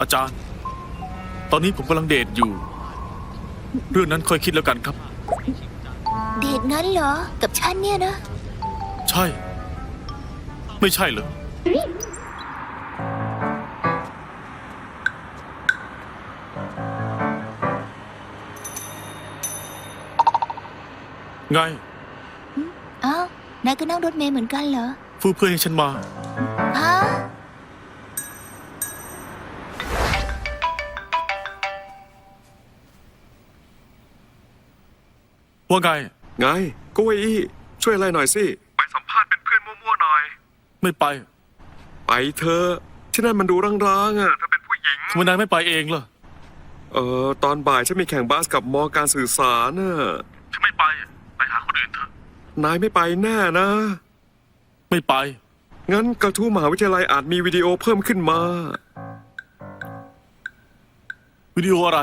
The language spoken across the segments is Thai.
อาจารย์ ตอนนี้ผมกำลังเดทอยู่ เรื่องนั้นค่อยคิดแล้วกันครับ เดทงั้นเหรอ กับฉันเนี่ยนะ ใช่ ไม่ใช่เหรอ ไง อ้าว นายก็นั่งรถเมล์เหมือนกันเหรอ ฟูเพื่อนให้ฉันมา ว่าไง ไงก็ว่าอี้ช่วยอะไรหน่อยสิ ไปสัมภาษณ์เป็นเพื่อนมั่วๆหน่อย ไม่ไปไปเธอะที่นั่นมันดูร้างๆอะถ้าเป็นผู้หญิง ทำไมนายไม่ไปเองล่ะเออตอนบ่ายฉันมีแข่งบาสกับมอการสื่อสารน่ะฉันไม่ไป ไปหาคนอื่นเถอะ นายไม่ไปแน่นะ ไม่ไป งั้นกระทู้มหาวิทยาลัยอาจมีวิดีโอเพิ่มขึ้นมา วิดีโออะไร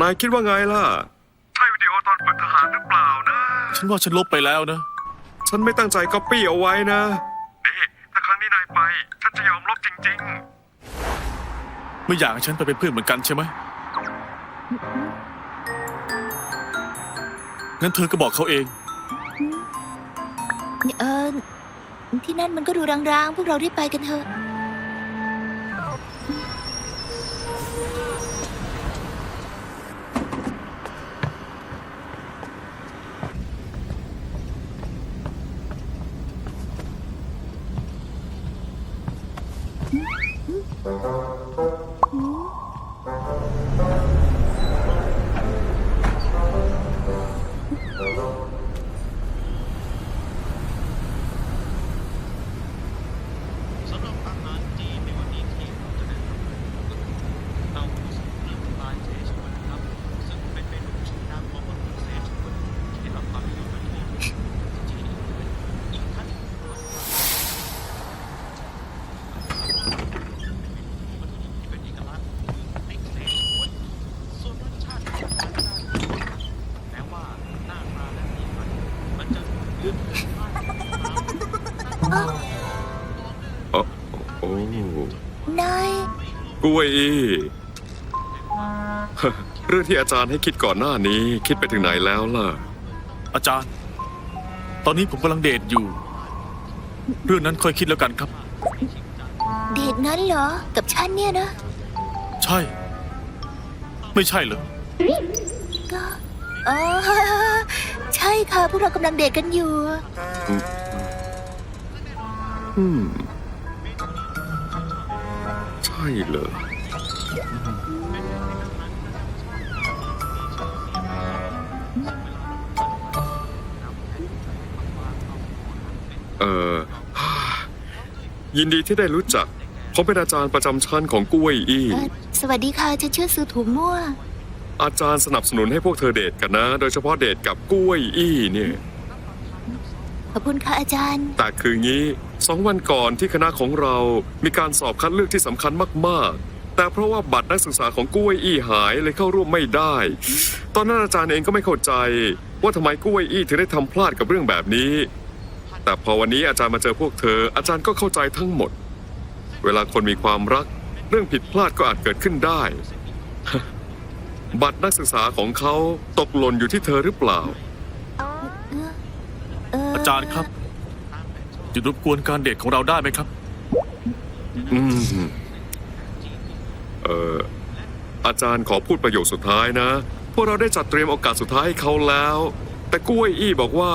นายคิดว่าไงล่ะ ฝึกทหารหรือเปล่านะ ฉันว่าฉันลบไปแล้วนะ ฉันไม่ตั้งใจก๊อปปี้เอาไว้นะ นี่ ถ้าครั้งนี้นายไป ฉันจะยอมลบจริง ไม่อยากให้ฉันไปเป็นเพื่อนเหมือนกันใช่ไหมงั้นเธอก็บอกเขาเอง เออที่นั่นมันก็ดูร้างๆ พวกเราได้ไปกันเถอะ อ้นายกล้วยอี้เรื่องที่อาจารย์ให้คิดก่อนหน้านี้ คิดไปถึงไหนแล้วล่ะ อาจารย์ ตอนนี้ผมกำลังเดทอยู่ เรื่องนั้นค่อยคิดแล้วกันครับ เดทงั้นเหรอ กับฉันเนี่ยนะ ใช่ ไม่ใช่เหรอ ก็อ๋อใช่ค่ะ พวกเรากำลังเดทกันอยู่ อืมใช่เหรอเออยินดีที่ได้รู้จักผมเป็นอาจารย์ประจำชั้นของกล้วยอี้เอ่อสวัสดีค่ะฉันชื่อซือถูมั่ว อาจารย์สนับสนุนให้พวกเธอเดทกันนะ โดยเฉพาะเดทกับกล้วยอี้เนี่ย ขอบคุณค่ะอาจารย์ แต่คืองี้สองวันก่อนที่คณะของเรามีการสอบคัดเลือกที่สำคัญมากๆ แต่เพราะว่าบัตรนักศึกษาของกล้วยอี้หายเลยเข้าร่วมไม่ได้ ตอนนั้นอาจารย์เองก็ไม่เข้าใจ ว่าทำไมกล้วยอี้ถึงได้ทำพลาดกับเรื่องแบบนี้ แต่พอวันนี้อาจารย์มาเจอพวกเธอ อาจารย์ก็เข้าใจทั้งหมด เวลาคนมีความรัก เรื่องผิดพลาดก็อาจเกิดขึ้นได้ บัตรนักศึกษาของเขาตกหล่นอยู่ที่เธอหรือเปล่า เอออาจารย์ครับหยุดรบกวนการเดทของเราได้ไหมครับ อืมเอ่ออาจารย์ขอพูดประโยคสุดท้ายนะ พวกเราได้จัดเตรียมโอกาสสุดท้ายให้เขาแล้ว แต่กล้วยอี้บอกว่า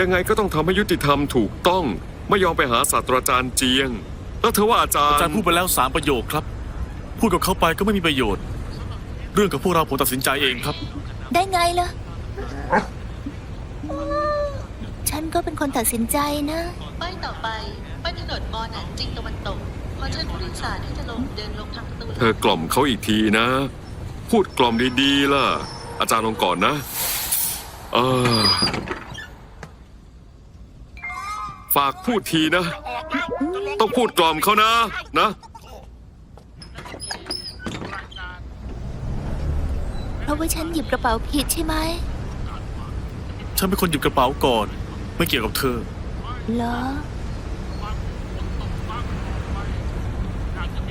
ยังไงก็ต้องทำให้ยุติธรรมถูกต้อง ไม่ยอมไปหาศาสตราจารย์เจียง แล้วเธอว่าอาจารอาจารย์ย์พูดไปแล้วสามประโยคครับ พูดกับเขาไปก็ไม่มีประโยชน์ เรื่องกับพวกเราผมตัดสินใจเองครับ ได้ไงล่ะฉัน ก็เป็นคนตัดสินใจนะ ป้ายต่อไปป้ายถนนมอหนานจิงตะวันตกขอเชิญผู้โดยสารที่จะลงเดินลงทางประตูหลัง เธอกล่อมเขาอีกทีนะ พูดกล่อมดีๆล่ะ อาจารย์ลงก่อนนะเออฝากพูดทีนะ ต้องพูดกล่อมเขานะ นะ เพราะว่าฉันหยิบกระเป๋าผิดใช่ไหม ฉันเป็นคนหยิบกระเป๋าก่อน ไม่เกี่ยวกับเธอ เหรอฉันจะม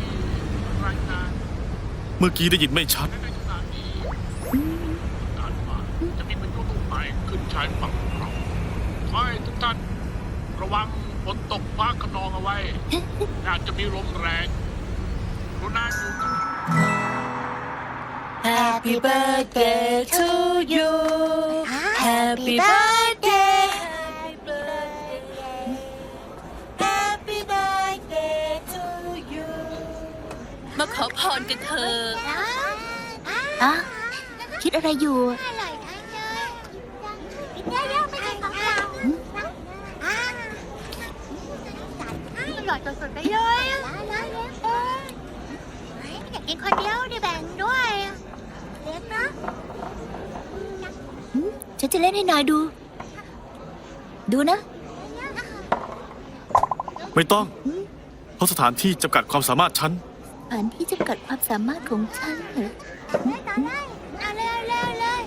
ีรายงานเมื่อกี้ได้ยินไม่ชัดในขณะนี้การว่าจะมีพายุลูกใหม่ขึ้นชายฝั่งของเราขอให้ทุกท่านระวังฝนตกฟ้าขนองเอาไว้อาจจะมีลมแรงกรุณาอยู่กับ Happy birthday to you Happy birthday Happy birthday to you มาขอพรกันเถอะอะคิดอะไรอยู่ อร่อยจังเลยกินเยอะๆไม่ใช่ของเราอร่อยสุดๆไปเลยอยากกินคนเดียวดิแบ่งด้วยเล็กนะ ฉันจะเล่นให้นายดู ดูนะ ไม่ต้อง เพราะสถานที่จำกัดความสามารถฉัน ผ่านที่จำกัดความสามารถของฉันเหรอเล่นต่อเลยเอาเร็วเร็วเลย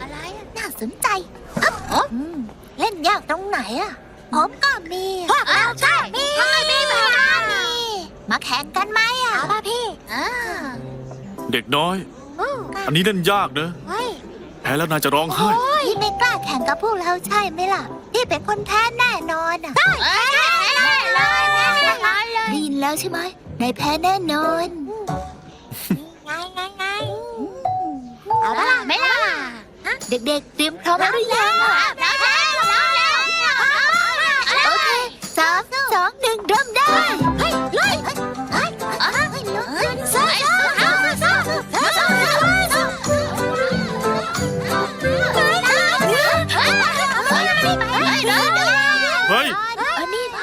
อะไรอะน่าสนใจอ๊ะอืมเล่นยากตรงไหนอะผมก็มีพวกเราใช่มีมีเหมือนกันมาแข่งกันไหมอะเอาป่ะพี่อ่า เด็กน้อยอู้อันนี้เล่นยากนะ เฮ้ยแพ้แล้วนายจะร้องไห้ พี่ไม่กล้าแข่งกับพวกเราใช่ไหมล่ะ พี่เป็นคนแพ้แน่นอนอะใช่แน่เลยแน่เลยได้ยินแล้วใช่ไหมนายแพ้แน่นอนไงไงไงเอาล่ะไม่ล่ะ เด็กๆ เตรียมพร้อมแล้วหรือยัง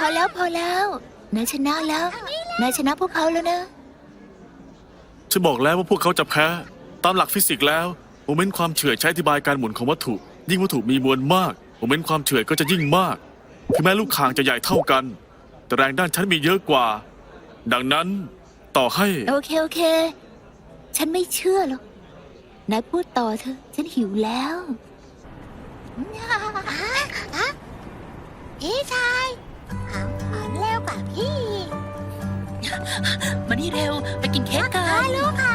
อันนี้พอแล้วพอแล้วนายชนะแล้วนายชนะพวกเขาแล้วนะ ฉันบอกแล้วว่าพวกเขาจะแพ้ ตามหลักฟิสิกส์แล้ว โมเมนต์ความเฉื่อยใช้อธิบายการหมุนของวัตถุ ยิ่งวัตถุมีมวลมาก โมเมนต์ความเฉื่อยก็จะยิ่งมาก ถึงแม้ลูกคางจะใหญ่เท่ากัน แต่แรงด้านฉันมีเยอะกว่า ดังนั้นต่อให้ โอเคโอเค ฉันไม่เชื่อหรอกนายพูดต่อเถอะฉันหิวแล้ว พี่ชาย มานี่เร็ว ไปกินเค้กกัขานลูกค่ะ